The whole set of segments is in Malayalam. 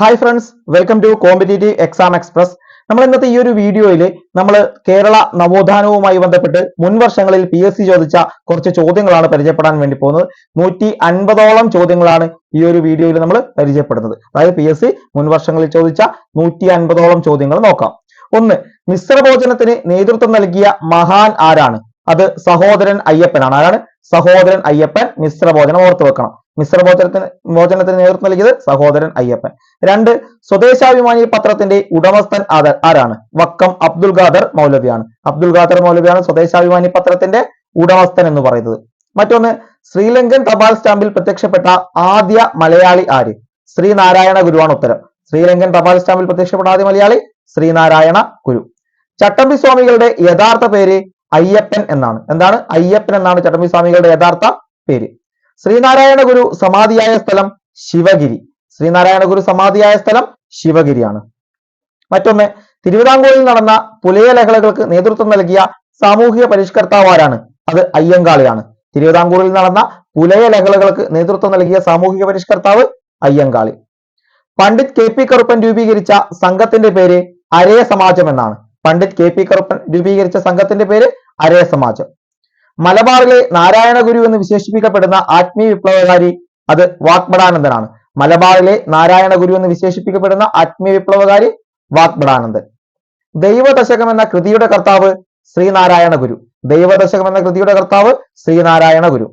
Hi friends welcome to competitive exam express നമ്മൾ ഇന്നത്തെ ഈ ഒരു വീഡിയോയിൽ നമ്മൾ കേരള നവോത്ഥാനവുമായി ബന്ധപ്പെട്ട് മുൻ വർഷങ്ങളിൽ പി എസ് സി ചോദിച്ച കുറച്ച് ചോദ്യങ്ങളാണ് പരിചയപ്പെടാൻ വേണ്ടി പോകുന്നത്. നൂറ്റി അൻപതോളം ചോദ്യങ്ങളാണ് ഈ ഒരു വീഡിയോയിൽ നമ്മൾ പരിചയപ്പെടുന്നത്. അതായത് പി എസ് സി മുൻ വർഷങ്ങളിൽ ചോദിച്ച നൂറ്റി അൻപതോളം ചോദ്യങ്ങൾ നോക്കാം. ഒന്ന് മിശ്രഭോജനത്തിന് നേതൃത്വം നൽകിയ മഹാൻ ആരാണ്? അത് സഹോദരൻ അയ്യപ്പനാണ്. ആരാണ്? സഹോദരൻ അയ്യപ്പൻ മിശ്രഭോജനം ഓർത്തു വെക്കണം. മിശ്രഭോജനത്തിന് ഭോജനത്തിന് നേതൃത്വം നൽകിയത് സഹോദരൻ അയ്യപ്പൻ. രണ്ട് സ്വദേശാഭിമാനി പത്രത്തിന്റെ ഉടമസ്ഥൻ ആരാണ്? വക്കം അബ്ദുൽ ഖാദർ മൗലവിയാണ്. അബ്ദുൽ ഖാദർ മൗലവിയാണ് സ്വദേശാഭിമാനി പത്രത്തിന്റെ ഉടമസ്ഥൻ എന്ന് പറയുന്നത്. മറ്റൊന്ന് ശ്രീലങ്കൻ തപാൽ സ്റ്റാമ്പിൽ പ്രത്യക്ഷപ്പെട്ട ആദ്യ മലയാളി ആര്? ശ്രീനാരായണ ഗുരുവാണ് ഉത്തരം. ശ്രീലങ്കൻ തപാൽ സ്റ്റാമ്പിൽ പ്രത്യക്ഷപ്പെട്ട ആദ്യ മലയാളി ശ്രീനാരായണ ഗുരു. ചട്ടമ്പി സ്വാമികളുടെ യഥാർത്ഥ പേര് അയ്യപ്പൻ എന്നാണ്. എന്താണ്? അയ്യപ്പൻ എന്നാണ് ചട്ടമ്പി സ്വാമികളുടെ യഥാർത്ഥ പേര്. ശ്രീനാരായണ ഗുരു സമാധിയായ സ്ഥലം ശിവഗിരി. ശ്രീനാരായണ ഗുരു സമാധിയായ സ്ഥലം ശിവഗിരിയാണ്. മറ്റൊന്ന് തിരുവിതാംകൂറിൽ നടന്ന പുലയ ലഹളകൾക്ക് നേതൃത്വം നൽകിയ സാമൂഹിക പരിഷ്കർത്താവ് ആരാണ്? അത് അയ്യങ്കാളിയാണ്. തിരുവിതാംകൂറിൽ നടന്ന പുലയ ലഹളകൾക്ക് നേതൃത്വം നൽകിയ സാമൂഹിക പരിഷ്കർത്താവ് അയ്യങ്കാളി. പണ്ഡിറ്റ് കെ പി കറുപ്പൻ രൂപീകരിച്ച സംഘത്തിന്റെ പേര് അരയ സമാജം എന്നാണ്. പണ്ഡിറ്റ് കെ പി കറുപ്പൻ രൂപീകരിച്ച സംഘത്തിന്റെ പേര് അരേ സമാജം. മലബാറിലെ നാരായണ ഗുരു എന്ന് വിശേഷിപ്പിക്കപ്പെടുന്ന ആത്മീയ വിപ്ലവകാരി അത് വാഗ്ബടാനന്ദനാണ് മലബാറിലെ നാരായണ ഗുരു എന്ന് വിശേഷിപ്പിക്കപ്പെടുന്ന ആത്മീയ വിപ്ലവകാരി വാഗ്ബടാനന്ദൻ ദൈവദശകം എന്ന കൃതിയുടെ കർത്താവ് ശ്രീനാരായണ ഗുരു. ദൈവദശകം എന്ന കൃതിയുടെ കർത്താവ് ശ്രീനാരായണ ഗുരു.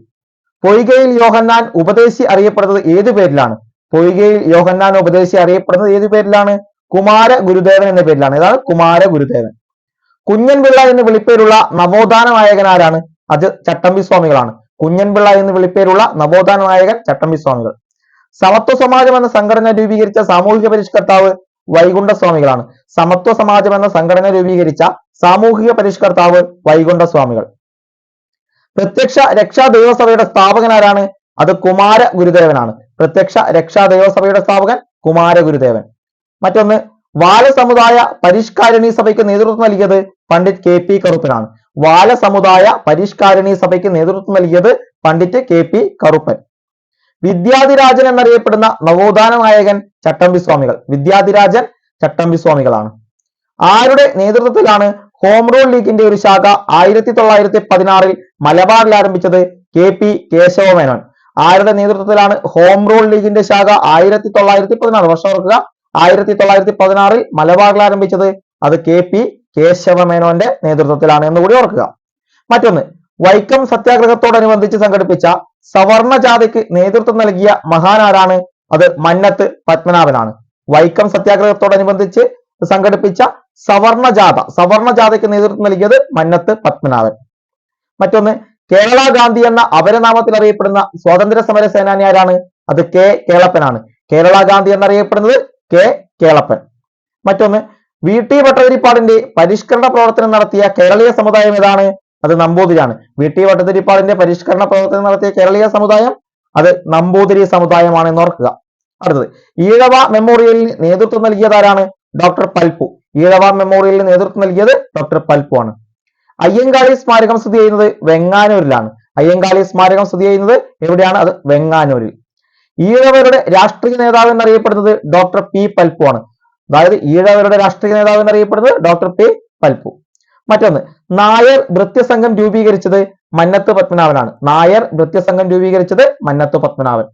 പൊയ്കയിൽ യോഹന്നാൻ ഉപദേശി അറിയപ്പെടുന്നത് ഏതു പേരിലാണ്? പൊയ്കയിൽ യോഹന്നാൻ ഉപദേശി അറിയപ്പെടുന്നത് ഏതു പേരിലാണ്? കുമാര ഗുരുദേവൻ എന്ന പേരിലാണ്. ഏതാണ്? കുമാര ഗുരുദേവൻ. കുഞ്ഞൻപിള്ള എന്ന് വിളിപ്പേരുള്ള നവോത്ഥാന നായകൻ ആരാണ്? അത് ചട്ടമ്പി സ്വാമികളാണ്. കുഞ്ഞൻപിള്ള എന്ന് വിളിപ്പേരുള്ള നവോത്ഥാന നായകൻ ചട്ടമ്പി സ്വാമികൾ. സമത്വ സമാജം എന്ന സംഘടന രൂപീകരിച്ച സാമൂഹിക പരിഷ്കർത്താവ് വൈകുണ്ഠ സ്വാമികളാണ്. സമത്വ സമാജം എന്ന സംഘടന രൂപീകരിച്ച സാമൂഹിക പരിഷ്കർത്താവ് വൈകുണ്ഠ സ്വാമികൾ. പ്രത്യക്ഷ രക്ഷാ ദൈവസഭയുടെ സ്ഥാപകൻ ആരാണ്? അത് കുമാര ഗുരുദേവനാണ്. പ്രത്യക്ഷ രക്ഷാ ദൈവസഭയുടെ സ്ഥാപകൻ കുമാര ഗുരുദേവൻ. മറ്റൊന്ന് വാല സമുദായ പരിഷ്കാരണി സഭയ്ക്ക് നേതൃത്വം നൽകിയത് പണ്ഡിറ്റ് കെ പി കറുപ്പനാണ്. വാല സമുദായ പരിഷ്കാരണി സഭയ്ക്ക് നേതൃത്വം നൽകിയത് പണ്ഡിറ്റ് കെ പി കറുപ്പൻ. വിദ്യാധിരാജൻ എന്നറിയപ്പെടുന്ന നവോത്ഥാന നായകൻ ചട്ടമ്പി സ്വാമികൾ. വിദ്യാധിരാജൻ ചട്ടമ്പി സ്വാമികളാണ്. ആരുടെ നേതൃത്വത്തിലാണ് ഹോം റൂൾ ലീഗിന്റെ ഒരു ശാഖ ആയിരത്തി തൊള്ളായിരത്തി പതിനാറിൽ മലബാറിൽ ആരംഭിച്ചത് കെ പി കേശവമേനോൻ. ആരുടെ നേതൃത്വത്തിലാണ് ഹോം റൂൾ ലീഗിന്റെ ശാഖ ആയിരത്തി തൊള്ളായിരത്തി പതിനാറ് വർഷം ഓർക്കുക. ആയിരത്തി തൊള്ളായിരത്തി പതിനാറിൽ മലബാറിൽ ആരംഭിച്ചത് അത് കെ പി കേശവ മേനോന്റെ നേതൃത്വത്തിലാണ് എന്ന് കൂടി ഓർക്കുക. മറ്റൊന്ന് വൈക്കം സത്യാഗ്രഹത്തോടനുബന്ധിച്ച് സംഘടിപ്പിച്ച സവർണ ജാഥയ്ക്ക് നേതൃത്വം നൽകിയ മഹാനാരാണ് അത് മന്നത്ത് പത്മനാഭനാണ്. വൈക്കം സത്യാഗ്രഹത്തോടനുബന്ധിച്ച് സംഘടിപ്പിച്ച സവർണ ജാഥ സവർണ ജാഥയ്ക്ക് നേതൃത്വം നൽകിയത് മന്നത്ത് പത്മനാഭൻ. മറ്റൊന്ന് കേരള ഗാന്ധി എന്ന അപരനാമത്തിൽ അറിയപ്പെടുന്ന സ്വാതന്ത്ര്യ സമര സേനാനി ആരാണ്? അത് കെ കേളപ്പനാണ്. കേരള ഗാന്ധി എന്നറിയപ്പെടുന്നത് കെ കേളപ്പൻ. മറ്റൊന്ന് വി ടി ഭട്ടതിരിപ്പാടിന്റെ പരിഷ്കരണ പ്രവർത്തനം നടത്തിയ കേരളീയ സമുദായം ഏതാണ്? അത് നമ്പൂതിരിയാണ്. വി ടി ഭട്ടതിരിപ്പാടിന്റെ പരിഷ്കരണ പ്രവർത്തനം നടത്തിയ കേരളീയ സമുദായം അത് നമ്പൂതിരി സമുദായമാണ് എന്ന് ഓർക്കുക. അടുത്തത് ഈഴവ മെമ്മോറിയലിന് നേതൃത്വം നൽകിയത് ആരാണ് ഡോക്ടർ പൽപ്പു. ഈഴവ മെമ്മോറിയലിന് നേതൃത്വം നൽകിയത് ഡോക്ടർ പൽപ്പു ആണ്. അയ്യങ്കാളി സ്മാരകം സ്ഥിതി ചെയ്യുന്നത് വെങ്ങാനൂരിലാണ്. അയ്യങ്കാളി സ്മാരകം സ്ഥിതി ചെയ്യുന്നത് എവിടെയാണ്? അത് വെങ്ങാനൂരിൽ. ഈഴവരുടെ രാഷ്ട്രീയ നേതാവ് എന്നറിയപ്പെടുന്നത് ഡോക്ടർ പി പൽപ്പു ആണ്. അതായത് ഈഴവരുടെ രാഷ്ട്രീയ നേതാവ് എന്നറിയപ്പെടുന്നത് ഡോക്ടർ പി പൽപ്പു. മറ്റൊന്ന് നായർ ഭൃത്യസംഘം രൂപീകരിച്ചത് മന്നത്ത് പത്മനാഭനാണ്. നായർ ഭൃത്യസംഘം രൂപീകരിച്ചത് മന്നത്ത് പത്മനാഭൻ.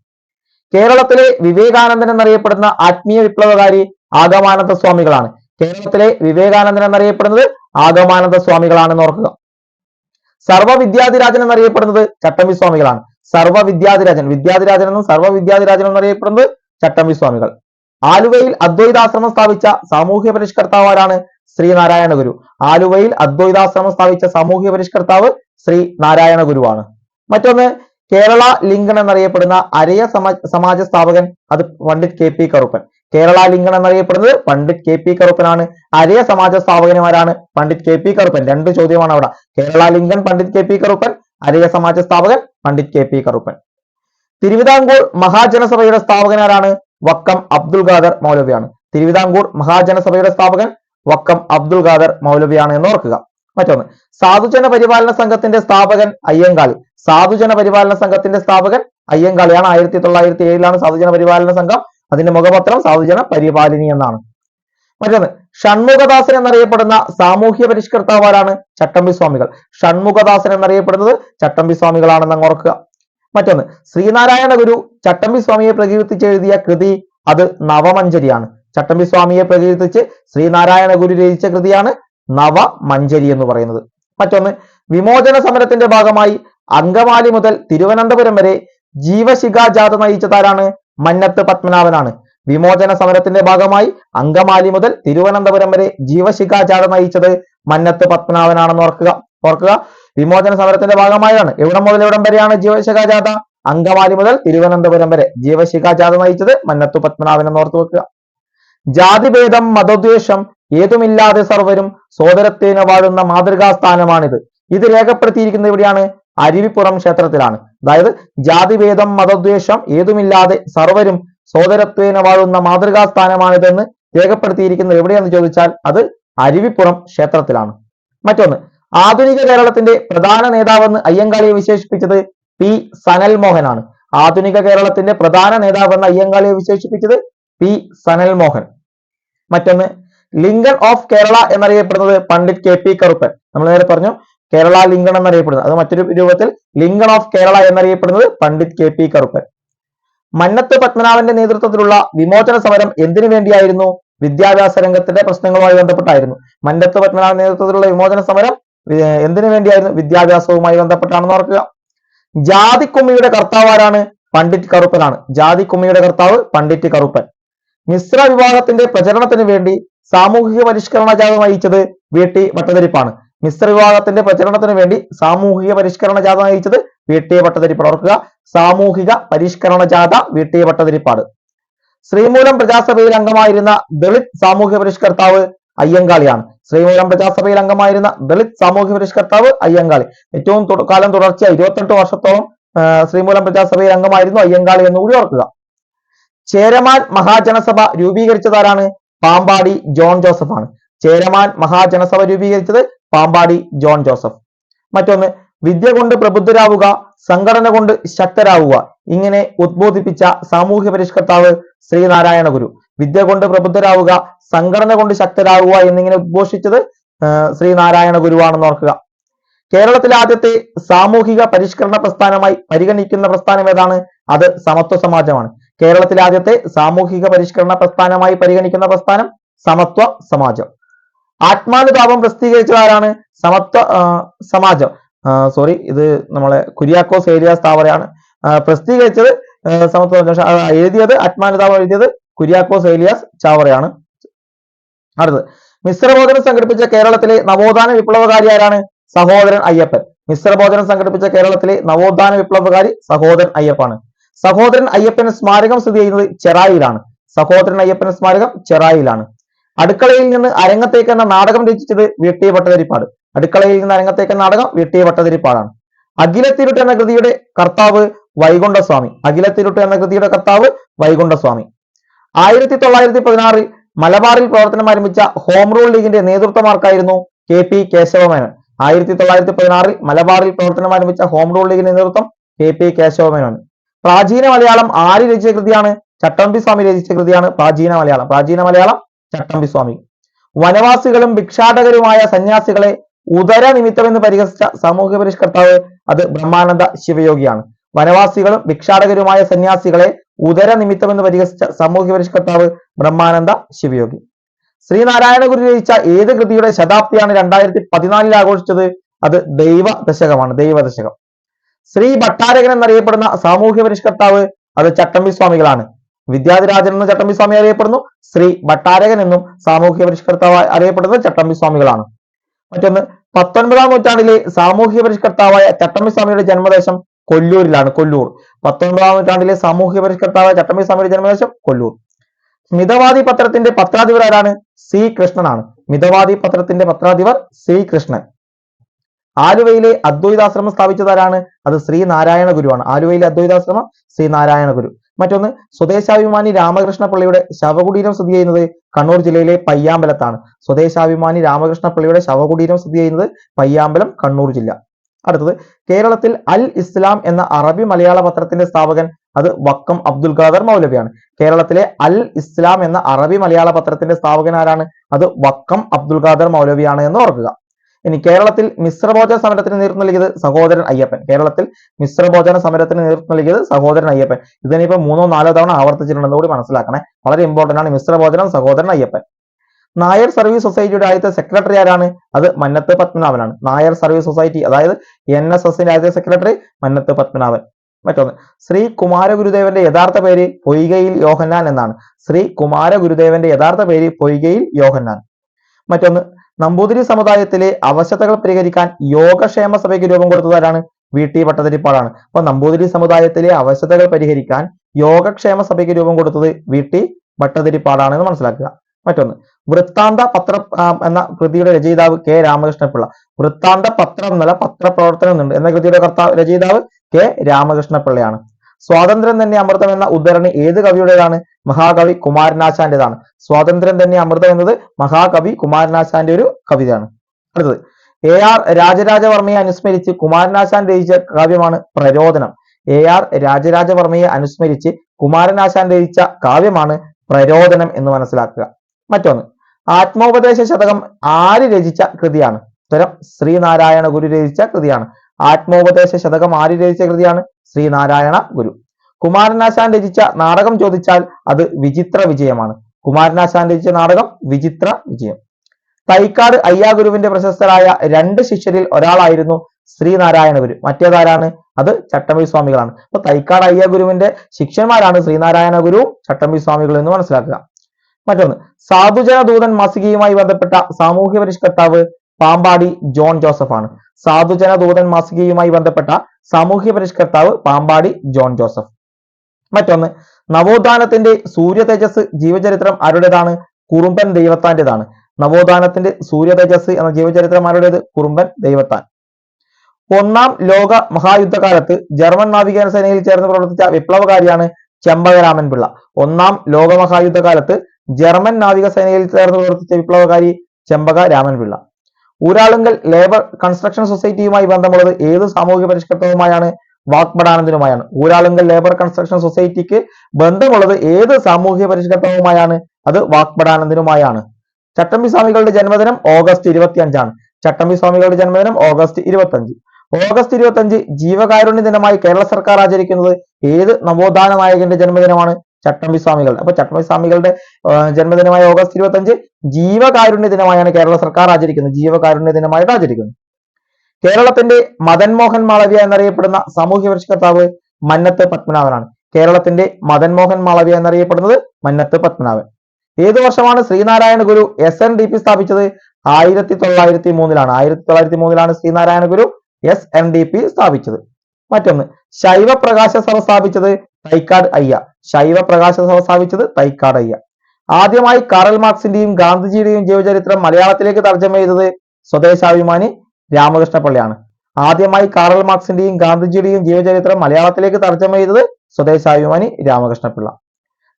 കേരളത്തിലെ വിവേകാനന്ദൻ എന്നറിയപ്പെടുന്ന ആത്മീയ വിപ്ലവകാരി ആഗമാനന്ദ സ്വാമികളാണ്. കേരളത്തിലെ വിവേകാനന്ദൻ എന്നറിയപ്പെടുന്നത് ആഗമാനന്ദ സ്വാമികളാണെന്ന് ഓർക്കുക. സർവ വിദ്യാധിരാജൻ എന്നറിയപ്പെടുന്നത് ചട്ടമ്പി സ്വാമികളാണ് സർവ വിദ്യാധിരാജൻ വിദ്യാധിരാജൻ എന്നും സർവ വിദ്യാധിരാജൻ എന്നറിയപ്പെടുന്നത് ചട്ടമ്പി സ്വാമികൾ. ആലുവയിൽ അദ്വൈതാശ്രമം സ്ഥാപിച്ച സാമൂഹ്യ പരിഷ്കർത്താവ് ആരാണ്? ശ്രീനാരായണ ഗുരു. ആലുവയിൽ അദ്വൈതാശ്രമം സ്ഥാപിച്ച സാമൂഹ്യ പരിഷ്കർത്താവ് ശ്രീ നാരായണ ഗുരുവാണ്. മറ്റൊന്ന് കേരള ലിംഗൻ എന്നറിയപ്പെടുന്ന അരയ സമ സമാജ സ്ഥാപകൻ അത് Pandit K P Karuppan. Kerala Lincoln എന്നറിയപ്പെടുന്നത് പണ്ഡിറ്റ് കെ പി കറുപ്പനാണ്. അരയ സമാജ സ്ഥാപകന്മാരാണ് പണ്ഡിറ്റ് കെ പി കറുപ്പൻ. രണ്ട് ചോദ്യമാണ് അവിടെ. Kerala Lincoln Pandit K P Karuppan Araya സമാജ സ്ഥാപകൻ പണ്ഡിറ്റ് കെ പി കറുപ്പൻ. തിരുവിതാംകൂർ മഹാജനസഭയുടെ സ്ഥാപകനാരാണ് വക്കം അബ്ദുൽ ഖാദർ മൗലവിയാണ്. തിരുവിതാംകൂർ മഹാജനസഭയുടെ സ്ഥാപകൻ വക്കം അബ്ദുൽ ഖാദർ മൗലവിയാണ് എന്ന് ഓർക്കുക. മറ്റൊന്ന് സാധുജന പരിപാലന സംഘത്തിന്റെ സ്ഥാപകൻ അയ്യങ്കാളി. സാധുജന പരിപാലന സംഘത്തിന്റെ സ്ഥാപകൻ അയ്യങ്കാളിയാണ്. ആയിരത്തി തൊള്ളായിരത്തി ഏഴിലാണ് സാധുജന പരിപാലന സംഘം. അതിന്റെ മുഖപത്രം സാധുജന പരിപാലിനി എന്നാണ്. മറ്റൊന്ന് ഷൺമുഖദാസൻ എന്നറിയപ്പെടുന്ന സാമൂഹ്യ പരിഷ്കർത്താവ് ആരാണ് ചട്ടമ്പി സ്വാമികൾ. ഷൺമുഖദാസൻ എന്നറിയപ്പെടുന്നത് ചട്ടമ്പി സ്വാമികളാണെന്ന് അങ്ങ് ഓർക്കുക. മറ്റൊന്ന് ശ്രീനാരായണ ഗുരു ചട്ടമ്പി സ്വാമിയെ പ്രകീർത്തിച്ച് എഴുതിയ കൃതി അത് നവമഞ്ചരിയാണ്. ചട്ടമ്പി സ്വാമിയെ പ്രകീർത്തിച്ച് ശ്രീനാരായണ ഗുരു രചിച്ച കൃതിയാണ് നവമഞ്ചരി എന്ന് പറയുന്നത്. മറ്റൊന്ന് വിമോചന സമരത്തിന്റെ ഭാഗമായി അങ്കമാലി മുതൽ തിരുവനന്തപുരം വരെ ജീവശിഖാ ജാഥ നയിച്ചതാരാണ് മന്നത്ത് പത്മനാഭനാണ്. വിമോചന സമരത്തിന്റെ ഭാഗമായി അങ്കമാലി മുതൽ തിരുവനന്തപുരം വരെ ജീവശിഖാചാര നയിച്ചത് മന്നത്ത് പത്മനാഭനാണെന്ന് ഓർക്കുക. ഓർക്കുക. വിമോചന സമരത്തിന്റെ ഭാഗമായാണ് എവിടെ മുതൽ എവിടം വരെയാണ് ജീവശിഖാചാത അങ്കമാലി മുതൽ തിരുവനന്തപുരം വരെ ജീവശിഖ ജാഥ നയിച്ചത് മന്നത്തു പത്മനാഭൻ എന്ന് ഓർത്തു വെക്കുക. ജാതിഭേദം മതദ്വേഷം ഏതുമില്ലാതെ സർവരും സോദരത്തേന് വാഴുന്ന മാതൃകാ സ്ഥാനമാണിത് ഇത് രേഖപ്പെടുത്തിയിരിക്കുന്നത് എവിടെയാണ് അരുവിപ്പുറം ക്ഷേത്രത്തിലാണ്. അതായത് ജാതിഭേദം മതദ്വേഷം ഏതുമില്ലാതെ സർവരും സോദരത്വേന വാഴുന്ന മാതൃകാ സ്ഥാനമാണിതെന്ന് രേഖപ്പെടുത്തിയിരിക്കുന്നത് എവിടെയെന്ന് ചോദിച്ചാൽ അത് അരുവിപ്പുറം ക്ഷേത്രത്തിലാണ്. മറ്റൊന്ന് ആധുനിക കേരളത്തിന്റെ പ്രധാന നേതാവെന്ന് അയ്യങ്കാളിയെ വിശേഷിപ്പിച്ചത് പി സനൽ മോഹനാണ് ആധുനിക കേരളത്തിന്റെ പ്രധാന നേതാവെന്ന് അയ്യങ്കാളിയെ വിശേഷിപ്പിച്ചത് പി സനൽ മോഹൻ മറ്റൊന്ന് ലിങ്കൺ ഓഫ് കേരള എന്നറിയപ്പെടുന്നത് പണ്ഡിറ്റ് കെ പി കറുപ്പൻ. നമ്മൾ നേരെ പറഞ്ഞു കേരള ലിങ്കൺ എന്നറിയപ്പെടുന്നത്. അത് മറ്റൊരു രൂപത്തിൽ ലിങ്കൺ ഓഫ് കേരള എന്നറിയപ്പെടുന്നത് പണ്ഡിറ്റ് കെ പി കറുപ്പൻ. മന്നത്ത് പത്മനാഭന്റെ നേതൃത്വത്തിലുള്ള വിമോചന സമരം എന്തിനു വേണ്ടിയായിരുന്നു? വിദ്യാഭ്യാസ രംഗത്തിന്റെ പ്രശ്നങ്ങളുമായി ബന്ധപ്പെട്ടായിരുന്നു. മന്നത്ത് പത്മനാഭന്റെ നേതൃത്വത്തിലുള്ള വിമോചന സമരം എന്തിനു വേണ്ടിയായിരുന്നു? വിദ്യാഭ്യാസവുമായി ബന്ധപ്പെട്ടാണെന്ന് ഓർക്കുക. ജാതിക്കുമ്മിയുടെ കർത്താവ് ആരാണ്? പണ്ഡിറ്റ് കറുപ്പനാണ്. ജാതിക്കുമ്മിയുടെ കർത്താവ് പണ്ഡിറ്റ് കറുപ്പൻ. മിശ്ര വിഭാഗത്തിന്റെ പ്രചരണത്തിന് വേണ്ടി സാമൂഹിക പരിഷ്കരണ ജാഥ നയിച്ചത് വി ടി ഭട്ടതിരിപ്പാണ്. മിശ്ര വിഭാഗത്തിന്റെ പ്രചരണത്തിന് വേണ്ടി സാമൂഹിക പരിഷ്കരണ ജാഥ നയിച്ചത് വി ടി ഭട്ടതിരിപ്പാട്. ഓർക്കുക സാമൂഹിക പരിഷ്കരണ ജാഥ വി ടി ഭട്ടതിരിപ്പാട്. ശ്രീമൂലം പ്രജാസഭയിൽ അംഗമായിരുന്ന ദളിത് സാമൂഹ്യ പരിഷ്കർത്താവ് അയ്യങ്കാളിയാണ്. ശ്രീമൂലം പ്രജാസഭയിൽ അംഗമായിരുന്ന ദളിത് സാമൂഹ്യ പരിഷ്കർത്താവ് അയ്യങ്കാളി. ഏറ്റവും കാലം തുടർച്ചയായി ഇരുപത്തെട്ട് വർഷത്തോളം ശ്രീമൂലം പ്രജാസഭയിൽ അംഗമായിരുന്നു അയ്യങ്കാളി എന്ന് കൂടി ഓർക്കുക. ചേരമാൻ മഹാജനസഭ രൂപീകരിച്ചതാരാണ്? പാമ്പാടി ജോൺ ജോസഫ് ആണ് ചേരമാൻ മഹാജനസഭ രൂപീകരിച്ചത് പാമ്പാടി ജോൺ ജോസഫ്. മറ്റൊന്ന് വിദ്യ കൊണ്ട് പ്രബുദ്ധരാവുക സംഘടന കൊണ്ട് ശക്തരാവുക ഇങ്ങനെ ഉദ്ബോധിപ്പിച്ച സാമൂഹ്യ പരിഷ്കർത്താവ് ശ്രീനാരായണ ഗുരു. വിദ്യ കൊണ്ട് പ്രബുദ്ധരാവുക സംഘടന കൊണ്ട് ശക്തരാവുക എന്നിങ്ങനെ ഉദ്ഘോഷിച്ചത് ശ്രീനാരായണ ഗുരുവാണെന്ന് ഓർക്കുക. കേരളത്തിലെ ആദ്യത്തെ സാമൂഹിക പരിഷ്കരണ പ്രസ്ഥാനമായി പരിഗണിക്കുന്ന പ്രസ്ഥാനം ഏതാണ്? അത് സമത്വ സമാജമാണ്. കേരളത്തിലെ ആദ്യത്തെ സാമൂഹിക പരിഷ്കരണ പ്രസ്ഥാനമായി പരിഗണിക്കുന്ന പ്രസ്ഥാനം സമത്വ സമാജം. ആത്മാനുതാപം പ്രസിദ്ധീകരിച്ചത് ആരാണ് സമത്വ സമാജം. സോറി ഇത് നമ്മളെ കുര്യാക്കോസ് ഏരിയ സ്ഥാപനയാണ് പ്രസിദ്ധീകരിച്ചത് സമത്വ. എഴുതിയത് ആത്മാനുതാപം എഴുതിയത് കുര്യാക്കോസ് ഏലിയാസ് ചാവറയാണ് അടുത്തത്. മിശ്രബോധനം സംഘടിപ്പിച്ച കേരളത്തിലെ നവോത്ഥാന വിപ്ലവകാരി ആരാണ്? സഹോദരൻ അയ്യപ്പൻ. മിശ്രബോധനം സംഘടിപ്പിച്ച കേരളത്തിലെ നവോത്ഥാന വിപ്ലവകാരി സഹോദരൻ അയ്യപ്പാണ്. സഹോദരൻ അയ്യപ്പൻ സ്മാരകം സ്ഥിതി ചെയ്യുന്നത് ചെറായിലാണ്. സഹോദരൻ അയ്യപ്പൻ സ്മാരകം ചെറായിലാണ്. അടുക്കളയിൽ നിന്ന് അരങ്ങത്തേക്ക് എന്ന നാടകം രചിച്ചത് വി ടി ഭട്ടതിരിപ്പാട്. അടുക്കളയിൽ നിന്ന് അരങ്ങത്തേക്ക് നാടകം വി ടി ഭട്ടതിരിപ്പാടാണ് അഖിലത്തിരുട്ട് എന്ന കൃതിയുടെ കർത്താവ് വൈകുണ്ഠസ്വാമി. അഖിലത്തിരുട്ട് എന്ന കൃതിയുടെ കർത്താവ് വൈകുണ്ഠസ്വാമി. ആയിരത്തി തൊള്ളായിരത്തി പതിനാറിൽ മലബാറിൽ പ്രവർത്തനം ആരംഭിച്ച ഹോം റൂൾ ലീഗിന്റെ നേതൃത്വമാർക്കായിരുന്നു കെ പി കേശവമേനോൻ. ആയിരത്തി തൊള്ളായിരത്തി പതിനാറിൽ മലബാറിൽ പ്രവർത്തനം ആരംഭിച്ച ഹോം റൂൾ ലീഗിന്റെ നേതൃത്വം കെ പി കേശവമേനോൻ. പ്രാചീന മലയാളം ആര് രചിച്ച കൃതിയാണ്? ചട്ടമ്പി സ്വാമി രചിച്ച കൃതിയാണ് പ്രാചീന മലയാളം. പ്രാചീന മലയാളം ചട്ടമ്പി സ്വാമി വനവാസികളും ഭിക്ഷാടകരുമായ സന്യാസികളെ ഉദര നിമിത്തമെന്ന് പരിഹസിച്ച സാമൂഹ്യ പരിഷ്കർത്താവ് അത് ബ്രഹ്മാനന്ദ ശിവയോഗിയാണ്. വനവാസികളും ഭിക്ഷാടകരുമായ സന്യാസികളെ ഉദര നിമിത്തമെന്ന് പരിഹസിച്ച സാമൂഹ്യ പരിഷ്കർത്താവ് ബ്രഹ്മാനന്ദ ശിവയോഗി. ശ്രീനാരായണ ഗുരു രചിച്ച ഏത് കൃതിയുടെ ശതാബ്ദിയാണ് രണ്ടായിരത്തി പതിനാലിൽ ആഘോഷിച്ചത്? അത് ദൈവ ദശകമാണ് ദൈവ ദശകം ശ്രീ ഭട്ടാരകൻ എന്നറിയപ്പെടുന്ന സാമൂഹ്യ പരിഷ്കർത്താവ് അത് ചട്ടമ്പി സ്വാമികളാണ് വിദ്യാധിരാജൻ എന്ന ചട്ടമ്പി സ്വാമി അറിയപ്പെടുന്നു. ശ്രീ ഭട്ടാരകൻ എന്നും സാമൂഹ്യ പരിഷ്കർത്താവായി അറിയപ്പെടുന്നത് ചട്ടമ്പി സ്വാമികളാണ് മറ്റൊന്ന് പത്തൊൻപതാം നൂറ്റാണ്ടിലെ സാമൂഹ്യ പരിഷ്കർത്താവായ ചട്ടമ്പി സ്വാമിയുടെ ജന്മദേശം കൊല്ലൂരിലാണ് കൊല്ലൂർ. പത്തൊൻപതാം നൂറ്റാണ്ടിലെ സാമൂഹ്യ പരിഷ്കർത്താവായ ചട്ടമ്പി സ്വാമിയുടെ ജന്മദേശം കൊല്ലൂർ. മിതവാദി പത്രത്തിന്റെ പത്രാധിപർ ആരാണ്? സി കൃഷ്ണനാണ്. മിതവാദി പത്രത്തിന്റെ പത്രാധിപർ സി കൃഷ്ണൻ. ആലുവയിലെ അദ്വൈതാശ്രമം സ്ഥാപിച്ചതാരാണ് അത് ശ്രീനാരായണ ഗുരുവാണ് ആലുവയിലെ അദ്വൈതാശ്രമം ശ്രീനാരായണ ഗുരു മറ്റൊന്ന് സ്വദേശാഭിമാനി രാമകൃഷ്ണ പിള്ളയുടെ ശവകുടീരം സ്ഥിതി ചെയ്യുന്നത് കണ്ണൂർ ജില്ലയിലെ പയ്യാമ്പലത്താണ്. സ്വദേശാഭിമാനി രാമകൃഷ്ണ പിള്ളയുടെ ശവകുടീരം സ്ഥിതി ചെയ്യുന്നത് പയ്യാമ്പലം കണ്ണൂർ ജില്ല. അടുത്തത് കേരളത്തിൽ അൽ ഇസ്ലാം എന്ന അറബി മലയാള പത്രത്തിന്റെ സ്ഥാപകൻ അത് വക്കം അബ്ദുൽ ഖാദർ മൗലവിയാണ്. കേരളത്തിലെ അൽ ഇസ്ലാം എന്ന അറബി മലയാള പത്രത്തിന്റെ സ്ഥാപകൻ ആരാണ്? അത് വക്കം അബ്ദുൽ ഖാദർ മൗലവിയാണ് എന്ന് ഓർക്കുക. ഇനി കേരളത്തിൽ മിശ്രഭോജന സമരത്തിന് നേതൃത്വം നൽകിയത് സഹോദരൻ അയ്യപ്പൻ. കേരളത്തിൽ മിശ്രഭോജന സമരത്തിന് നേതൃത്വം നൽകിയത് സഹോദരൻ അയ്യപ്പൻ. ഇതിനിപ്പോ മൂന്നോ നാലോ തവണ ആവർത്തിച്ചിട്ടുണ്ടെന്ന് കൂടി മനസ്സിലാക്കണേ. വളരെ ഇമ്പോർട്ടന്റ് ആണ് മിശ്രഭോജനം സഹോദരൻ അയ്യപ്പൻ. നായർ സർവീസ് സൊസൈറ്റിയുടെ ആദ്യത്തെ സെക്രട്ടറി ആരാണ്? അത് മന്നത്ത് പത്മനാഭനാണ്. നായർ സർവീസ് സൊസൈറ്റി അതായത് എൻ എസ് എസിന്റെ ആദ്യത്തെ സെക്രട്ടറി മന്നത്ത് പത്മനാഭൻ. മറ്റൊന്ന് ശ്രീ കുമാരഗുരുദേവന്റെ യഥാർത്ഥ പേര് പൊയ്കയിൽ യോഹന്നാൻ എന്നാണ്. ശ്രീ കുമാരഗുരുദേവന്റെ യഥാർത്ഥ പേര് പൊയ്കയിൽ യോഹന്നാൻ. മറ്റൊന്ന് നമ്പൂതിരി സമുദായത്തിലെ അവശതകൾ പരിഹരിക്കാൻ യോഗക്ഷേമ സഭയ്ക്ക് രൂപം കൊടുത്തതാരാണ്? വി. ടി. ഭട്ടതിരിപ്പാടാണ് അപ്പൊ നമ്പൂതിരി സമുദായത്തിലെ അവശതകൾ പരിഹരിക്കാൻ യോഗക്ഷേമ സഭയ്ക്ക് രൂപം കൊടുത്തത് വി. ടി. ഭട്ടതിരിപ്പാടാണ് എന്ന് മനസ്സിലാക്കുക. മറ്റൊന്ന് വൃത്താന്ത പത്ര എന്ന കൃതിയുടെ രചയിതാവ് കെ. രാമകൃഷ്ണപിള്ള വൃത്താന്ത പത്രം എന്നല്ല പത്രപ്രവർത്തനം എന്ന കൃതിയുടെ കർത്താവ് രചയിതാവ് കെ. രാമകൃഷ്ണപിള്ളയാണ് സ്വാതന്ത്ര്യം തന്നെ അമൃതം എന്ന ഉദ്ധരണി ഏത് കവിയുടേതാണ്? മഹാകവി കുമാരനാശാന്റേതാണ്. സ്വാതന്ത്ര്യം തന്നെ അമൃതം എന്നത് മഹാകവി കുമാരനാശാന്റെ ഒരു കവിതയാണ്. അടുത്തത്. എ ആർ രാജരാജവർമ്മയെ അനുസ്മരിച്ച് കുമാരനാശാൻ രചിച്ച കാവ്യമാണ് പ്രരോദനം. എ ആർ രാജരാജവർമ്മയെ അനുസ്മരിച്ച് കുമാരനാശാൻ രചിച്ച കാവ്യമാണ് പ്രരോദനം എന്ന് മനസ്സിലാക്കുക. മറ്റൊന്ന്. ആത്മോപദേശ ശതകം ആര് രചിച്ച കൃതിയാണ്? ഉത്തരം ശ്രീനാരായണ ഗുരു രചിച്ച കൃതിയാണ്. ആത്മോപദേശ ശതകം ആര് രചിച്ച കൃതിയാണ്? ശ്രീനാരായണ ഗുരു. കുമാരനാശാൻ രചിച്ച നാടകം ചോദിച്ചാൽ അത് വിചിത്ര വിജയമാണ്. കുമാരനാശാൻ രചിച്ച നാടകം വിചിത്ര വിജയം. തൈക്കാട് അയ്യാഗുരുവിന്റെ പ്രശസ്തരായ രണ്ട് ശിഷ്യരിൽ ഒരാളായിരുന്നു ശ്രീനാരായണ ഗുരു. മറ്റേതാരാണ്? അത് ചട്ടമ്പി സ്വാമികളാണ്. അപ്പൊ തൈക്കാട് അയ്യ ഗുരുവിന്റെ ശിഷ്യന്മാരാണ് ശ്രീനാരായണ ഗുരു ചട്ടമ്പി സ്വാമികൾ എന്ന് മനസ്സിലാക്കുക. മറ്റൊന്ന് സാധുജന ദൂതൻ മാസികയുമായി ബന്ധപ്പെട്ട സാമൂഹ്യ പരിഷ്കർത്താവ് പാമ്പാടി ജോൺ ജോസഫ് ആണ് സാധുജന ദൂതൻ മാസികയുമായി ബന്ധപ്പെട്ട സാമൂഹ്യ പരിഷ്കർത്താവ് പാമ്പാടി ജോൺ ജോസഫ്. മറ്റൊന്ന് നവോത്ഥാനത്തിന്റെ സൂര്യ തേജസ് ജീവചരിത്രം ആരുടേതാണ്? കുറുമ്പൻ ദൈവത്താന്റേതാണ്. നവോത്ഥാനത്തിന്റെ സൂര്യ തേജസ് എന്ന ജീവചരിത്രം ആരുടേത്? കുറുമ്പൻ ദൈവത്താൻ. ഒന്നാം ലോക മഹായുദ്ധകാലത്ത് ജർമ്മൻ നാവികേന സേനയിൽ ചേർന്ന് പ്രവർത്തിച്ച വിപ്ലവകാരിയാണ് ചെമ്പകരാമൻ പിള്ള. ഒന്നാം ലോക മഹായുദ്ധകാലത്ത് ജർമ്മൻ നാവികസേനയിൽ ചേർന്ന് പ്രവർത്തിച്ച വിപ്ലവകാരി ചെമ്പക രാമൻ പിള്ള. ഊരാളുങ്കൽ ലേബർ കൺസ്ട്രക്ഷൻ സൊസൈറ്റിയുമായി ബന്ധമുള്ളത് ഏത് സാമൂഹിക പരിഷ്കർത്തവുമായാണ്? വാഗ്ബടാനന്ദനുമായാണ് ഊരാളുങ്കൽ ലേബർ കൺസ്ട്രക്ഷൻ സൊസൈറ്റിക്ക് ബന്ധമുള്ളത് ഏത് സാമൂഹിക പരിഷ്കർത്തവുമായാണ്? അത് വാഗ്ബടാനന്ദനുമായാണ് ചട്ടമ്പി സ്വാമികളുടെ ജന്മദിനം ഓഗസ്റ്റ് ഇരുപത്തി അഞ്ചാണ് ചട്ടമ്പി സ്വാമികളുടെ ജന്മദിനം ഓഗസ്റ്റ് ഇരുപത്തി അഞ്ച് ഓഗസ്റ്റ് ഇരുപത്തി അഞ്ച് ജീവകാരുണ്യ ദിനമായി കേരള സർക്കാർ ആചരിക്കുന്നത് ഏത് നവോത്ഥാന നായകന്റെ ജന്മദിനമാണ്? ചട്ടമ്പി സ്വാമികളുടെ അപ്പൊ ചട്ടമ്പി സ്വാമികളുടെ ജന്മദിനമായ ഓഗസ്റ്റ് ഇരുപത്തി അഞ്ച് ജീവകാരുണ്യ ദിനമായാണ് കേരള സർക്കാർ ആചരിക്കുന്നത്. ജീവകാരുണ്യ ദിനമായിട്ട് ആചരിക്കുന്നു. കേരളത്തിന്റെ മദൻ മോഹൻ മാളവ്യ എന്നറിയപ്പെടുന്ന സാമൂഹ്യ പരിഷ്കർത്താവ് മന്നത്ത് പത്മനാഭനാണ്. കേരളത്തിന്റെ മദൻ മോഹൻ മാളവ്യ എന്നറിയപ്പെടുന്നത് മന്നത്ത് പത്മനാഭൻ. ഏത് വർഷമാണ് Sreenarayana Guru S N D P സ്ഥാപിച്ചത്? ആയിരത്തി തൊള്ളായിരത്തി മൂന്നിലാണ് ആയിരത്തി തൊള്ളായിരത്തി മൂന്നിലാണ് Sreenarayana Guru S N D P സ്ഥാപിച്ചത്. മറ്റൊന്ന് ശൈവ പ്രകാശ സഭ സ്ഥാപിച്ചത് തൈക്കാട് അയ്യ. ശൈവ പ്രകാശ സഭ സ്ഥാപിച്ചത് തൈക്കാട് അയ്യ. ആദ്യമായി കാറൽ മാർക്സിന്റെയും ഗാന്ധിജിയുടെയും ജീവചരിത്രം മലയാളത്തിലേക്ക് തർജമ ചെയ്തത് സ്വദേശാഭിമാനി രാമകൃഷ്ണ പള്ളിയാണ് ആദ്യമായി കാറൽ മാർക്സിന്റെയും ഗാന്ധിജിയുടെയും ജീവചരിത്രം മലയാളത്തിലേക്ക് തർജമ ചെയ്തത് സ്വദേശാഭിമാനി രാമകൃഷ്ണ പിള്ള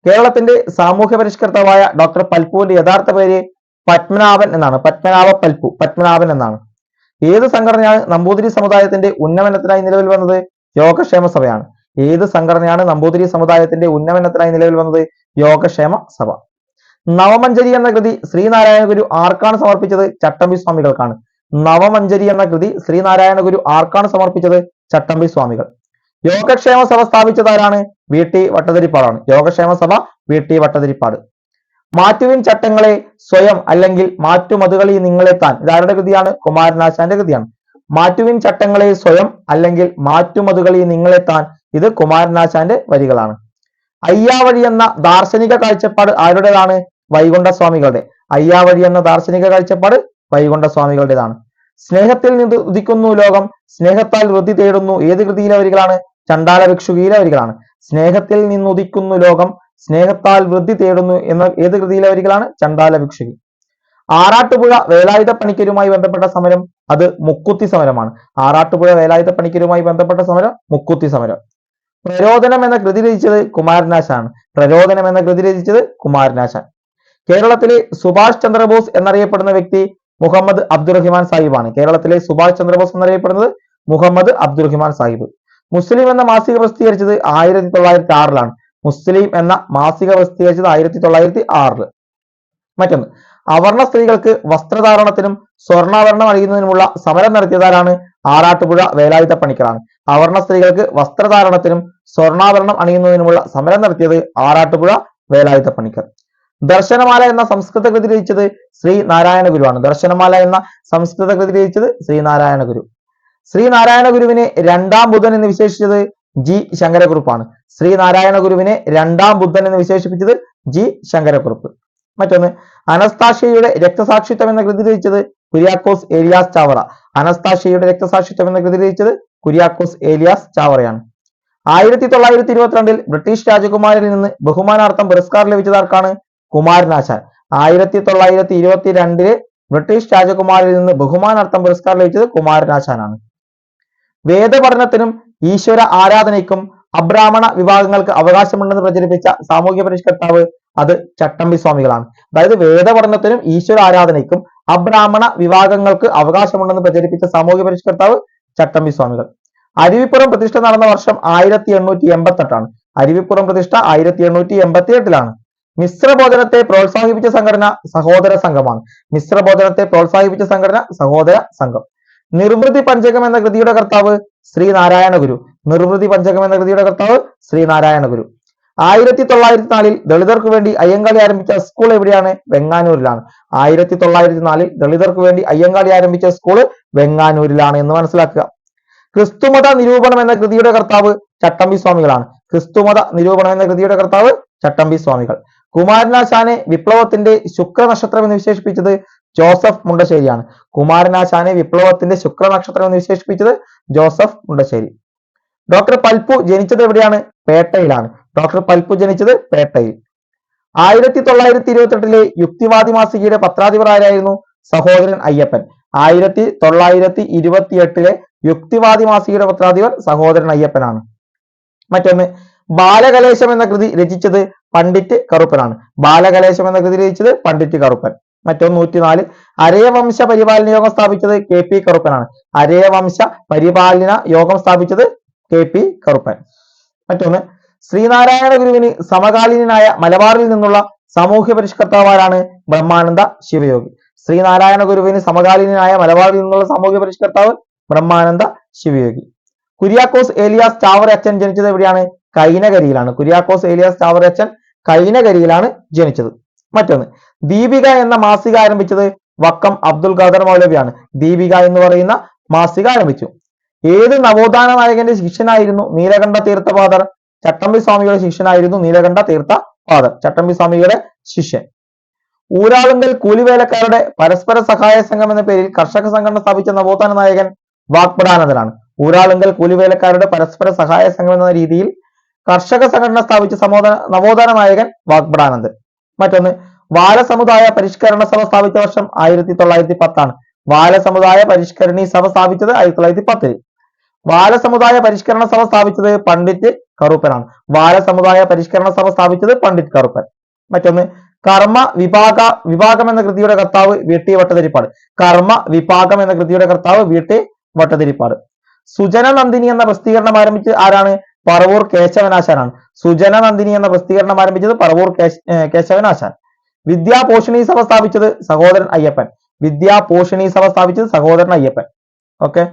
കേരളത്തിന്റെ സാമൂഹ്യ പരിഷ്കർത്താവായ ഡോക്ടർ പൽപ്പുവിന്റെ യഥാർത്ഥ പേര് പത്മനാഭൻ എന്നാണ്. പത്മനാഭ പൽപ്പു പത്മനാഭൻ എന്നാണ്. ഏത് സംഘടനയാണ് നമ്പൂതിരി സമുദായത്തിന്റെ ഉന്നമനത്തിനായി നിലവിൽ വന്നത്? യോഗക്ഷേമ സഭയാണ്. ഏത് സംഘടനയാണ് നമ്പൂതിരി സമുദായത്തിന്റെ ഉന്നമനത്തിനായി നിലവിൽ വന്നത്? യോഗക്ഷേമ സഭ. നവമഞ്ചരി എന്ന കൃതി ശ്രീനാരായണ ഗുരു ആർക്കാണ് സമർപ്പിച്ചത്? ചട്ടമ്പി സ്വാമികൾക്കാണ്. നവമഞ്ചരി എന്ന കൃതി ശ്രീനാരായണ ഗുരു ആർക്കാണ് സമർപ്പിച്ചത്? ചട്ടമ്പി സ്വാമികൾ. യോഗക്ഷേമ സഭ സ്ഥാപിച്ചത് ആരാണ്? വി. ടി. വട്ടതിരിപ്പാടാണ്. യോഗക്ഷേമ സഭ വി. ടി. വട്ടതിരിപ്പാട്. മാറ്റുവിൻ ചട്ടങ്ങളെ സ്വയം അല്ലെങ്കിൽ മാറ്റുമതുകളി നിങ്ങളെത്താൻ ഇതാരുടെ കൃതിയാണ്? കുമാരനാശാന്റെ കൃതിയാണ്. മാറ്റുവിൻ ചട്ടങ്ങളെ സ്വയം അല്ലെങ്കിൽ മാറ്റുമതുകളി നിങ്ങളെത്താൻ ഇത് കുമാരനാശാന്റെ വരികളാണ്. അയ്യാവഴി എന്ന ദാർശനിക കാഴ്ചപ്പാട് ആരുടേതാണ്? വൈകുണ്ഠ സ്വാമികളുടെ അയ്യാവഴി എന്ന ദാർശനിക കാഴ്ചപ്പാട് വൈകുണ്ഠ സ്വാമികളുടേതാണ് സ്നേഹത്തിൽ നിന്ന് ഉദിക്കുന്നു ലോകം സ്നേഹത്താൽ വൃദ്ധി തേടുന്നു ഏത് കൃതിയിലെ വരികളാണ് ചണ്ടാല ഭിക്ഷുകിയിലെ വരികളാണ് സ്നേഹത്തിൽ നിന്ന് ഉദിക്കുന്നു ലോകം സ്നേഹത്താൽ വൃദ്ധി തേടുന്നു എന്ന ഏത് കൃതിയിലെ വരികളാണ് ചണ്ടാല ഭിക്ഷുകി ആറാട്ടുപുഴ വേലായുധ പണിക്കരുമായി ബന്ധപ്പെട്ട സമരം അത് മുക്കുത്തി സമരമാണ്. ആറാട്ടുപുഴ വേലായുധ പണിക്കരുമായി ബന്ധപ്പെട്ട സമരം മുക്കുത്തി സമരം. പ്രരോദനം എന്ന കൃതി രചിച്ചത് കുമാരനാശാണ് പ്രരോദനം എന്ന കൃതി രചിച്ചത് കുമാരനാശാൻ. കേരളത്തിലെ സുഭാഷ് ചന്ദ്രബോസ് എന്നറിയപ്പെടുന്ന വ്യക്തി മുഹമ്മദ് അബ്ദുറഹിമാൻ സാഹിബാണ്. കേരളത്തിലെ സുഭാഷ് ചന്ദ്രബോസ് എന്നറിയപ്പെടുന്നത് മുഹമ്മദ് അബ്ദുറഹിമാൻ സാഹിബ്. മുസ്ലിം എന്ന മാസിക പ്രസിദ്ധീകരിച്ചത് ആയിരത്തി തൊള്ളായിരത്തി ആറിലാണ്. മുസ്ലിം എന്ന മാസിക പ്രസിദ്ധീകരിച്ചത് ആയിരത്തി തൊള്ളായിരത്തി ആറിൽ. മറ്റൊന്ന് അവർണ സ്ത്രീകൾക്ക് വസ്ത്രധാരണത്തിനും സ്വർണാഭരണം നൽകുന്നതിനുമുള്ള സമരം നടത്തിയതാരാണ് ആറാട്ടുപുഴ വേലായുധ പണിക്കറാണ് അവർണ സ്ത്രീകൾക്ക് വസ്ത്രധാരണത്തിനും സ്വർണാഭരണം അണിയുന്നതിനുമുള്ള സമരം നടത്തിയത് ആറാട്ടുപുഴ വേലായുധ പണിക്കർ. ദർശനമാല എന്ന സംസ്കൃത കൃതി രചിച്ചത് ശ്രീ നാരായണ ഗുരുവാണ്. ദർശനമാല എന്ന സംസ്കൃത കൃതി രചിച്ചത് ശ്രീ നാരായണ ഗുരു. ശ്രീ നാരായണ ഗുരുവിനെ രണ്ടാം ബുധൻ എന്ന് വിശേഷിച്ചത് ജി ശങ്കരക്കുറുപ്പാണ്. ശ്രീ നാരായണ ഗുരുവിനെ രണ്ടാം ബുദ്ധൻ എന്ന് വിശേഷിപ്പിച്ചത് ജി ശങ്കരക്കുറുപ്പ്. മറ്റൊന്ന് അനസ്താഷ്യയുടെ രക്തസാക്ഷിത്വം എന്ന കൃതി രചിച്ചത് കുര്യാക്കോസ് ഏലിയാസ് ചാവറ. അനസ്താഷ്യയുടെ രക്തസാക്ഷിത്വം എന്ന കൃതി രചിച്ചത് കുര്യാക്കോസ് ഏലിയാസ് ചാവറയാണ്. ആയിരത്തി തൊള്ളായിരത്തി ഇരുപത്തിരണ്ടിൽ ബ്രിട്ടീഷ് രാജകുമാരിൽ നിന്ന് ബഹുമാനാർത്ഥം പുരസ്കാരം ലഭിച്ചതാർക്കാണ് കുമാരനാശാൻ. ആയിരത്തി തൊള്ളായിരത്തി ഇരുപത്തി രണ്ടിൽ ബ്രിട്ടീഷ് രാജകുമാരിൽ നിന്ന് ബഹുമാനാർത്ഥം പുരസ്കാരം ലഭിച്ചത് കുമാരനാശാനാണ്. വേദപഠനത്തിനും ഈശ്വര ആരാധനയ്ക്കും അബ്രാഹ്മണ വിഭാഗങ്ങൾക്ക് അവകാശമുണ്ടെന്ന് പ്രചരിപ്പിച്ച സാമൂഹ്യ പരിഷ്കർത്താവ് അത് ചട്ടമ്പി സ്വാമികളാണ്. അതായത് വേദപഠനത്തിനും ഈശ്വര ആരാധനയ്ക്കും അബ്രാഹ്മണ വിഭാഗങ്ങൾക്ക് അവകാശമുണ്ടെന്ന് പ്രചരിപ്പിച്ച സാമൂഹ്യ പരിഷ്കർത്താവ് ചട്ടമ്പി സ്വാമികൾ. അരുവിപ്പുറം പ്രതിഷ്ഠ നടന്ന വർഷം ആയിരത്തി എണ്ണൂറ്റി എൺപത്തെട്ടാണ് അരുവിപ്പുറം പ്രതിഷ്ഠ ആയിരത്തി എണ്ണൂറ്റി എൺപത്തി എട്ടിലാണ് മിശ്രഭോജനത്തെ പ്രോത്സാഹിപ്പിച്ച സംഘടന സഹോദര സംഘമാണ്. മിശ്രഭോജനത്തെ പ്രോത്സാഹിപ്പിച്ച സംഘടന സഹോദര സംഘം. നിർവൃതി പഞ്ചകം എന്ന കൃതിയുടെ കർത്താവ് ശ്രീ നാരായണ ഗുരു. നിർവൃതി പഞ്ചകം എന്ന കൃതിയുടെ കർത്താവ് ശ്രീ നാരായണ ഗുരു. ആയിരത്തി തൊള്ളായിരത്തി നാലിൽ ദളിതർക്ക് വേണ്ടി അയ്യങ്കാളി ആരംഭിച്ച സ്കൂൾ എവിടെയാണ്? വെങ്ങാനൂരിലാണ്. ആയിരത്തി തൊള്ളായിരത്തി നാലിൽ ദളിതർക്ക് വേണ്ടി അയ്യങ്കാളി ആരംഭിച്ച സ്കൂൾ വെങ്ങാനൂരിലാണ് എന്ന് മനസ്സിലാക്കുക. ക്രിസ്തുമത നിരൂപണം എന്ന കൃതിയുടെ കർത്താവ് ചട്ടമ്പി സ്വാമികളാണ് ക്രിസ്തുമത നിരൂപണം എന്ന കൃതിയുടെ കർത്താവ് ചട്ടമ്പി സ്വാമികൾ കുമാരനാശാനെ വിപ്ലവത്തിന്റെ ശുക്രനക്ഷത്രം എന്ന് വിശേഷിപ്പിച്ചത് ജോസഫ് മുണ്ടശ്ശേരിയാണ്. കുമാരനാശാനെ വിപ്ലവത്തിന്റെ ശുക്രനക്ഷത്രം എന്ന് വിശേഷിപ്പിച്ചത് ജോസഫ് മുണ്ടശ്ശേരി. ഡോക്ടർ പൽപ്പു ജനിച്ചത് എവിടെയാണ്? പേട്ടയിലാണ്. ഡോക്ടർ പൽപ്പു ജനിച്ചത് പേട്ടയിൽ. ആയിരത്തി തൊള്ളായിരത്തി ഇരുപത്തെട്ടിലെ യുക്തിവാദി മാസികയുടെ പത്രാധിപർ ആരായിരുന്നു? സഹോദരൻ അയ്യപ്പൻ. ആയിരത്തി തൊള്ളായിരത്തി ഇരുപത്തി എട്ടിലെ യുക്തിവാദി മാസികയുടെ പത്രാധിപർ സഹോദരൻ അയ്യപ്പനാണ്. മറ്റൊന്ന് ബാലകലേശം എന്ന കൃതി രചിച്ചത് പണ്ഡിറ്റ് കറുപ്പനാണ്. ബാലകലേശം എന്ന കൃതി രചിച്ചത് പണ്ഡിറ്റ് കറുപ്പൻ. മറ്റൊന്ന് നൂറ്റിനാല് അരയവംശ പരിപാലന യോഗം സ്ഥാപിച്ചത് കെ പി കറുപ്പനാണ്. അരയവംശ പരിപാലന യോഗം സ്ഥാപിച്ചത് കെ പി കറുപ്പൻ. മറ്റൊന്ന് ശ്രീനാരായണ ഗുരുവിന് സമകാലീനായ മലബാറിൽ നിന്നുള്ള സാമൂഹ്യ പരിഷ്കർത്താവാരാണ് ബ്രഹ്മാനന്ദ ശിവയോഗി. ശ്രീനാരായണ ഗുരുവിന് സമകാലീനായ മലബാറിൽ നിന്നുള്ള സാമൂഹ്യ പരിഷ്കർത്താവ് ബ്രഹ്മാനന്ദ ശിവയോഗി. കുര്യാക്കോസ് ഏലിയാസ് ചാവറ അച്ഛൻ ജനിച്ചത് എവിടെയാണ്? കൈനകരിയിലാണ്. കുര്യാക്കോസ് ഏലിയാസ് ചാവറച്ചൻ കൈനകരിയിലാണ് ജനിച്ചത്. മറ്റൊന്ന് ദീപിക എന്ന മാസിക ആരംഭിച്ചത് വക്കം അബ്ദുൽ ഖാദർ മൗലവിയാണ്. ദീപിക എന്ന് പറയുന്ന മാസിക ആരംഭിച്ചു. ഏത് നവോത്ഥാന നായകന്റെ ശിഷ്യനായിരുന്നു നീലകണ്ഠ തീർത്ഥപാദർ? ചട്ടമ്പി സ്വാമിയുടെ ശിഷ്യനായിരുന്നു നീലകണ്ഠ തീർത്ഥ ഫാദർ ചട്ടമ്പി സ്വാമിയുടെ ശിഷ്യൻ. ഊരാളുങ്കൽ കൂലിവേലക്കാരുടെ പരസ്പര സഹായ സംഘം എന്ന പേരിൽ കർഷക സംഘടന സ്ഥാപിച്ച നവോത്ഥാന നായകൻ വാഗ്ബടാനന്ദനാണ് ഊരാളുങ്കൽ കൂലിവേലക്കാരുടെ പരസ്പര സഹായ സംഘം എന്ന രീതിയിൽ കർഷക സംഘടന സ്ഥാപിച്ച സമോദന നവോത്ഥാന നായകൻ വാഗ്ബടാനന്ദ് മറ്റൊന്ന് വാല സമുദായ പരിഷ്കരണ സഭ സ്ഥാപിച്ച വർഷം ആയിരത്തി തൊള്ളായിരത്തി പത്താണ് ബാലസമുദായ പരിഷ്കരണി സഭ സ്ഥാപിച്ചത് ആയിരത്തി തൊള്ളായിരത്തി പത്തിൽ ബാലസമുദായ പരിഷ്കരണ സഭ സ്ഥാപിച്ചത് പണ്ഡിറ്റ് കറുപ്പനാണ്. ബാലസമുദായ പരിഷ്കരണ സഭ സ്ഥാപിച്ചത് പണ്ഡിറ്റ് കറുപ്പൻ. മറ്റൊന്ന് കർമ്മ വിഭാഗ വിഭാഗം എന്ന കൃതിയുടെ കർത്താവ് വീട്ടി വട്ടതിരിപ്പാട്. കർമ്മ വിഭാഗം എന്ന കൃതിയുടെ കർത്താവ് വീട്ടി വട്ടതിരിപ്പാട്. സുജന നന്ദിനി എന്ന പ്രസിദ്ധീകരണം ആരംഭിച്ച് ആരാണ്? പറവൂർ കേശവനാശാനാണ്. സുജന നന്ദിനി എന്ന പ്രസിദ്ധീകരണം ആരംഭിച്ചത് പറവൂർ കേശവനാശാൻ. വിദ്യാപോഷിണി സഭ സ്ഥാപിച്ചത് സഹോദരൻ അയ്യപ്പൻ. വിദ്യാപോഷണി സഭ സ്ഥാപിച്ചത് സഹോദരൻ അയ്യപ്പൻ. ഓക്കെ?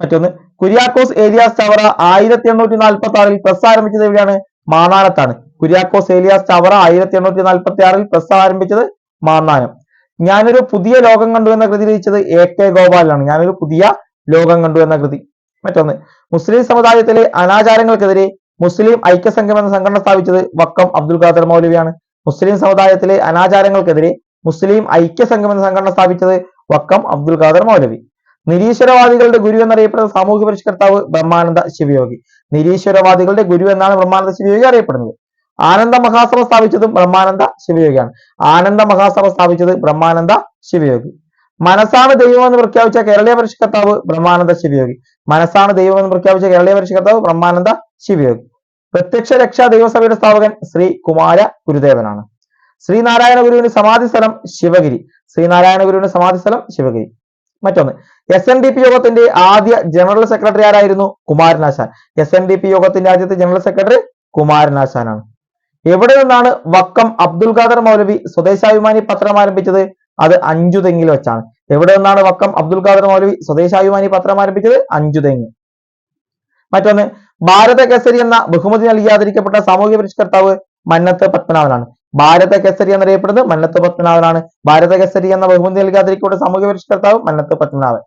മറ്റൊന്ന്. കുര്യാക്കോസ് ഏലിയാസ് ചവറ ആയിരത്തി എണ്ണൂറ്റി നാൽപ്പത്തി ആറിൽ പ്രസ് ആരംഭിച്ചത് എവിടെയാണ്? മാന്നാനത്താണ്. കുര്യാക്കോസ് ഏലിയാസ് ചവറ ആയിരത്തി എണ്ണൂറ്റി നാൽപ്പത്തി ആറിൽ പ്രസ് ആരംഭിച്ചത് മാന്നാനം. ഞാനൊരു പുതിയ ലോകം കണ്ടു എന്ന കൃതി രചിച്ചത് എ കെ ഗോപാലാണ് ഞാനൊരു പുതിയ ലോകം കണ്ടു എന്ന കൃതി. മറ്റൊന്ന്. മുസ്ലിം സമുദായത്തിലെ അനാചാരങ്ങൾക്കെതിരെ മുസ്ലിം ഐക്യസംഘം എന്ന സംഘടന സ്ഥാപിച്ചത് വക്കം അബ്ദുൽ ഖാദർ മൗലവിയാണ്. മുസ്ലിം സമുദായത്തിലെ അനാചാരങ്ങൾക്കെതിരെ മുസ്ലിം ഐക്യസംഘം എന്ന സംഘടന സ്ഥാപിച്ചത് വക്കം അബ്ദുൽ ഖാദർ മൗലവി. നിരീശ്വരവാദികളുടെ ഗുരു എന്നറിയപ്പെടുന്ന സാമൂഹ്യ പരിഷ്കർത്താവ് ബ്രഹ്മാനന്ദ ശിവയോഗി. നിരീശ്വരവാദികളുടെ ഗുരു എന്നാണ് ബ്രഹ്മാനന്ദ ശിവയോഗി അറിയപ്പെടുന്നത്. ആനന്ദ മഹാസഭ സ്ഥാപിച്ചതും ബ്രഹ്മാനന്ദ ശിവയോഗിയാണ്. ആനന്ദ മഹാസഭ സ്ഥാപിച്ചത് ബ്രഹ്മാനന്ദ ശിവയോഗി. മനസ്സാണ് ദൈവം എന്ന് പ്രഖ്യാപിച്ച കേരളീയ പരിഷ്കർത്താവ് ബ്രഹ്മാനന്ദ ശിവയോഗി. മനസ്സാണ് ദൈവം എന്ന് പ്രഖ്യാപിച്ച കേരളീയ പരിഷ്കർത്താവ് ബ്രഹ്മാനന്ദ ശിവയോഗി. പ്രത്യക്ഷ രക്ഷാ ദൈവസഭയുടെ സ്ഥാപകൻ ശ്രീ കുമാര ഗുരുദേവനാണ്. ശ്രീനാരായണ ഗുരുവിന്റെ സമാധി സ്ഥലം ശിവഗിരി. ശ്രീനാരായണ ഗുരുവിന്റെ സമാധി സ്ഥലം ശിവഗിരി. മറ്റൊന്ന് എസ് എൻ ഡി പി യോഗത്തിന്റെ ആദ്യ ജനറൽ സെക്രട്ടറി ആരായിരുന്നു? Kumaranasan. S N D P യോഗത്തിന്റെ ആദ്യത്തെ ജനറൽ സെക്രട്ടറി കുമാരനാശാനാണ്. എവിടെ നിന്നാണ് വക്കം അബ്ദുൽ ഖാദർ മൗലവി സ്വദേശാഭിമാനി പത്രം ആരംഭിച്ചത്? അത് അഞ്ചുതെങ്ങിൽ വെച്ചാണ്. എവിടെ നിന്നാണ് വക്കം അബ്ദുൽ ഖാദർ മൗലവി സ്വദേശാഭിമാനി പത്രം ആരംഭിച്ചത്? അഞ്ചുതെങ്ങ് മറ്റൊന്ന് ഭാരത കേസരി എന്ന ബഹുമതി നൽകിയാതിരിക്കപ്പെട്ട സാമൂഹ്യ പരിഷ്കർത്താവ് മന്നത്ത് പത്മനാഭനാണ്. ഭാരത കേസരി എന്നറിയപ്പെടുന്നത് മന്നത്ത് പത്മനാഭനാണ്. ഭാരത കേസരി എന്ന ബഹുമതി നൽകാതിരിക്കപ്പെട്ട സാമൂഹ്യ പരിഷ്കർത്താവ് മന്നത്ത് പത്മനാഭൻ.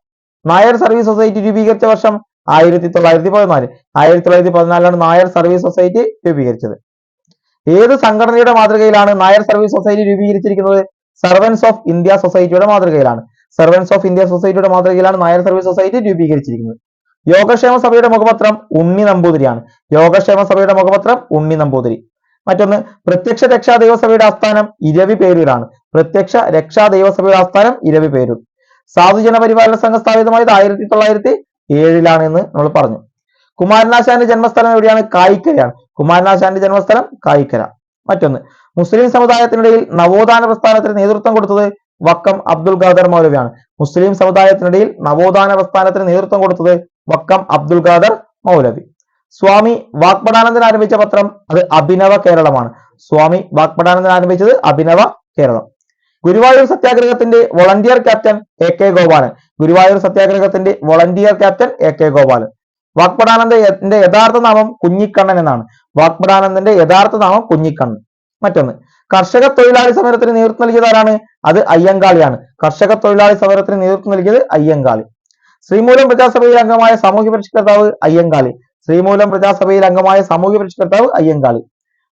നായർ സർവീസ് സൊസൈറ്റി രൂപീകരിച്ച വർഷം ആയിരത്തി തൊള്ളായിരത്തി പതിനാല് ആയിരത്തി തൊള്ളായിരത്തി പതിനാലിലാണ് നായർ സർവീസ് സൊസൈറ്റി രൂപീകരിച്ചത്. ഏത് സംഘടനയുടെ മാതൃകയിലാണ് നായർ സർവീസ് സൊസൈറ്റി രൂപീകരിച്ചിരിക്കുന്നത്? സർവൻസ് ഓഫ് ഇന്ത്യ സൊസൈറ്റിയുടെ മാതൃകയിലാണ്. സർവൻസ് ഓഫ് ഇന്ത്യ സൊസൈറ്റിയുടെ മാതൃകയിലാണ് നായർ സർവീസ് സൊസൈറ്റി രൂപീകരിച്ചിരിക്കുന്നത്. യോഗക്ഷേമ സഭയുടെ മുഖപത്രം ഉണ്ണി നമ്പൂതിരിയാണ്. യോഗക്ഷേമ സഭയുടെ മുഖപത്രം ഉണ്ണി നമ്പൂതിരി. മറ്റൊന്ന് പ്രത്യക്ഷ രക്ഷാ ദൈവസഭയുടെ ആസ്ഥാനം ഇരവി പേരൂരാണ്. പ്രത്യക്ഷ രക്ഷാ ദൈവസഭയുടെ ആസ്ഥാനം ഇരവി പേരൂർ. സാധുജന പരിപാലന സംഘം സ്ഥാപിതമായത് ആയിരത്തി തൊള്ളായിരത്തി ഏഴിലാണ് എന്ന് നമ്മൾ പറഞ്ഞു. കുമാരനാശാന്റെ ജന്മസ്ഥലം എവിടെയാണ്? കായിക്കരയാണ് കുമാരനാശാന്റെ ജന്മസ്ഥലം കായിക്കര. മറ്റൊന്ന് മുസ്ലിം സമുദായത്തിനിടയിൽ നവോത്ഥാന പ്രസ്ഥാനത്തിന് നേതൃത്വം കൊടുത്തത് വക്കം അബ്ദുൽ ഖാദർ മൗലവിയാണ്. മുസ്ലിം സമുദായത്തിനിടയിൽ നവോത്ഥാന പ്രസ്ഥാനത്തിന് നേതൃത്വം കൊടുത്തത് വക്കം അബ്ദുൽ ഖാദർ മൗലവി. സ്വാമി വാഗ്പടാനന്ദൻ ആരംഭിച്ച പത്രം അത് അഭിനവ കേരളമാണ്. സ്വാമി വാഗ്പടാനന്ദൻ ആരംഭിച്ചത് Abhinava Keralam. Guruvayur സത്യാഗ്രഹത്തിന്റെ volunteer captain A K Gopalan. Guruvayur സത്യാഗ്രഹത്തിന്റെ volunteer captain A K Gopalan. വാഗ്പടാനന്ദന്റെ യഥാർത്ഥ നാമം കുഞ്ഞിക്കണ്ണൻ എന്നാണ്. വാഗ്പടാനന്ദന്റെ യഥാർത്ഥ നാമം കുഞ്ഞിക്കണ്ണൻ. മറ്റൊന്ന്. കർഷക തൊഴിലാളി സമരത്തിന് നേതൃത്വം നൽകിയത് ആരാണ്? അത് അയ്യങ്കാളിയാണ്. കർഷക തൊഴിലാളി സമരത്തിന് നേതൃത്വം നൽകിയത് അയ്യങ്കാളി. ശ്രീമൂലം പ്രജാസഭയിൽ അംഗമായ സാമൂഹ്യ പരിഷ്കർത്താവ് അയ്യങ്കാളി. ശ്രീമൂലം പ്രജാസഭയിൽ അംഗമായ സാമൂഹ്യ പരിഷ്കർത്താവ് അയ്യങ്കാളി.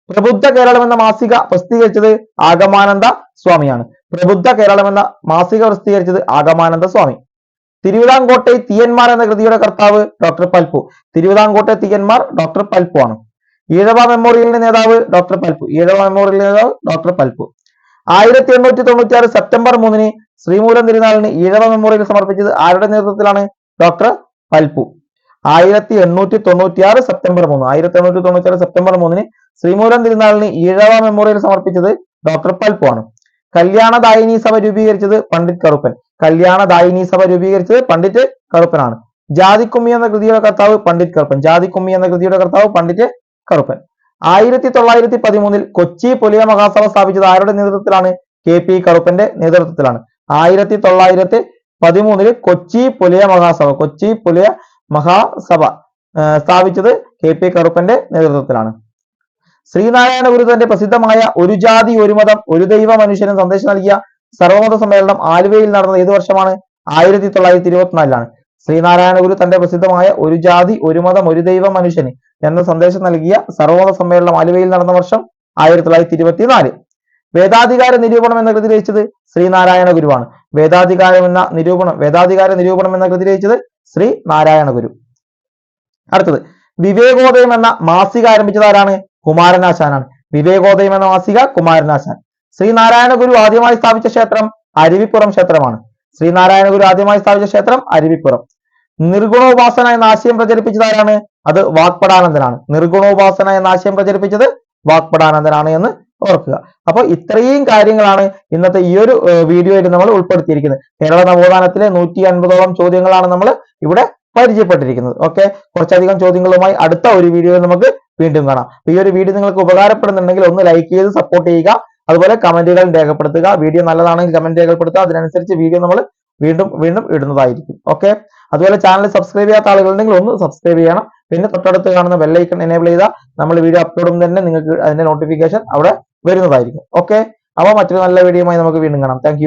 പ്രബുദ്ധ കേരളം എന്ന മാസിക പ്രസിദ്ധീകരിച്ചത് ആഗമാനന്ദ സ്വാമിയാണ്. പ്രബുദ്ധ കേരളം എന്ന മാസിക പ്രസിദ്ധീകരിച്ചത് ആഗമാനന്ദ സ്വാമി. തിരുവിതാംകോട്ടെ തീയന്മാർ എന്ന കൃതിയുടെ കർത്താവ് ഡോക്ടർ പൽപ്പു. തിരുവിതാംകോട്ടെ തീയന്മാർ ഡോക്ടർ പൽപ്പു ആണ്. ഈഴവ മെമ്മോറിയലിന്റെ നേതാവ് ഡോക്ടർ പൽപ്പു. ഈഴവ മെമ്മോറിയലിന്റെ നേതാവ് ഡോക്ടർ പൽപ്പു. ആയിരത്തി എണ്ണൂറ്റി തൊണ്ണൂറ്റി ആറ് സെപ്റ്റംബർ മൂന്നിന് ശ്രീമൂലം തിരുനാളിന് ഈഴവ മെമ്മോറിയൽ സമർപ്പിച്ചത് ആരുടെ നേതൃത്വത്തിലാണ്? ഡോക്ടർ പൽപ്പു. ആയിരത്തി എണ്ണൂറ്റി തൊണ്ണൂറ്റി ആറ് സെപ്റ്റംബർ മൂന്ന്. ആയിരത്തി എണ്ണൂറ്റി തൊണ്ണൂറ്റി ആറ് സെപ്റ്റംബർ മൂന്നിന് ശ്രീമൂലം തിരുനാളിന് ഈഴവ മെമ്മോറിയൽ സമർപ്പിച്ചത് ഡോക്ടർ പൽപ്പു ആണ്. കല്യാണദായിനി സഭ രൂപീകരിച്ചത് പണ്ഡിറ്റ് കറുപ്പൻ. കല്യാണദായിനി സഭ രൂപീകരിച്ചത് പണ്ഡിറ്റ് കറുപ്പനാണ്. ജാതിക്കുമ്മി എന്ന കൃതിയുടെ കർത്താവ് പണ്ഡിറ്റ് കറുപ്പൻ. ജാതിക്കുമ്മി എന്ന കൃതിയുടെ കർത്താവ് പണ്ഡിറ്റ് കറുപ്പൻ ആയിരത്തി തൊള്ളായിരത്തി പതിമൂന്നിൽ കൊച്ചി പുലിയ മഹാസഭ സ്ഥാപിച്ചത് ആരുടെ നേതൃത്വത്തിലാണ്? കെ പി കറുപ്പന്റെ നേതൃത്വത്തിലാണ്. ആയിരത്തി തൊള്ളായിരത്തി പതിമൂന്നിൽ കൊച്ചി പുലിയ മഹാസഭ കൊച്ചി പുലിയ മഹാസഭ സ്ഥാപിച്ചത് കെ പി കറുപ്പന്റെ നേതൃത്വത്തിലാണ്. ശ്രീനാരായണ ഗുരു തന്റെ പ്രസിദ്ധമായ ഒരു ജാതി ഒരു മതം ഒരു ദൈവ മനുഷ്യനും സന്ദേശം നൽകിയ സർവമത സമ്മേളനം ആലുവയിൽ നടന്നത് ഏത് വർഷമാണ്? ആയിരത്തി തൊള്ളായിരത്തി ഇരുപത്തിനാലിലാണ് ശ്രീനാരായണ ഗുരു തന്റെ പ്രസിദ്ധമായ ഒരു ജാതി ഒരു മതം ഒരു ദൈവ മനുഷ്യന് എന്ന സന്ദേശം നൽകിയ സർവോദ സമ്മേളനം ആലുവയിൽ നടന്ന വർഷം ആയിരത്തി തൊള്ളായിരത്തി ഇരുപത്തിനാല്. വേദാധികാര നിരൂപണം എന്ന കൃതി രചിച്ചത് ശ്രീനാരായണ ഗുരുവാണ്. വേദാധികാരം എന്ന നിരൂപണം വേദാധികാര നിരൂപണം എന്ന കൃതി രചിച്ചത് ശ്രീ നാരായണ ഗുരു. അടുത്തത് വിവേകോദയം എന്ന മാസിക ആരംഭിച്ചത് ആരാണ്? കുമാരനാശാനാണ്. വിവേകോദയം എന്ന മാസിക കുമാരനാശാൻ. ശ്രീനാരായണ ഗുരു ആദ്യമായി സ്ഥാപിച്ച ക്ഷേത്രം അരുവിപ്പുറം ക്ഷേത്രമാണ്. ശ്രീനാരായണ ഗുരു ആദ്യമായി സ്ഥാപിച്ച ക്ഷേത്രം അരുവിപ്പുറം. നിർഗുണോപാസന എന്ന ആശയം പ്രചരിപ്പിച്ചത് ആരാണ്? അത് വാക്പടാനന്ദനാണ് നിർഗുണോപാസന എന്ന ആശയം പ്രചരിപ്പിച്ചത് വാക്പടാനന്ദനാണ് എന്ന് ഓർക്കുക. അപ്പൊ ഇത്രയും കാര്യങ്ങളാണ് ഇന്നത്തെ ഈ ഒരു വീഡിയോയിൽ നമ്മൾ ഉൾപ്പെടുത്തിയിരിക്കുന്നത്. കേരള നവോത്ഥാനത്തിലെ നൂറ്റി അൻപതോളം ചോദ്യങ്ങളാണ് നമ്മൾ ഇവിടെ പരിചയപ്പെട്ടിരിക്കുന്നത്. ഓക്കെ? കുറച്ചധികം ചോദ്യങ്ങളുമായി അടുത്ത ഒരു വീഡിയോയിൽ നമുക്ക് വീണ്ടും കാണാം. ഈ ഒരു വീഡിയോ നിങ്ങൾക്ക് ഉപകാരപ്പെടുന്നുണ്ടെങ്കിൽ ഒന്ന് ലൈക്ക് ചെയ്ത് സപ്പോർട്ട് ചെയ്യുക. അതുപോലെ കമന്റുകൾ രേഖപ്പെടുത്തുക. വീഡിയോ നല്ലതാണെങ്കിൽ കമന്റ് രേഖപ്പെടുത്തുക. അതിനനുസരിച്ച് വീഡിയോ നമ്മൾ വീണ്ടും വീണ്ടും ഇടുന്നതായിരിക്കും. ഓക്കെ? അതുപോലെ ചാനൽ സബ്സ്ക്രൈബ് ചെയ്യാത്ത ആളുകളുണ്ടെങ്കിൽ ഒന്ന് സബ്സ്ക്രൈബ് ചെയ്യണം. പിന്നെ തൊട്ടടുത്ത് കാണുന്ന ബെല്ലൈക്കൺ എനേബിൾ ചെയ്താൽ നമ്മൾ വീഡിയോ അപ്ലോഡ് തന്നെ നിങ്ങൾക്ക് അതിന്റെ നോട്ടിഫിക്കേഷൻ അവിടെ വരുന്നതായിരിക്കും. ഓക്കെ അപ്പോൾ മറ്റൊരു നല്ല വീഡിയോയുമായി നമുക്ക് വീണ്ടും കാണാം. താങ്ക്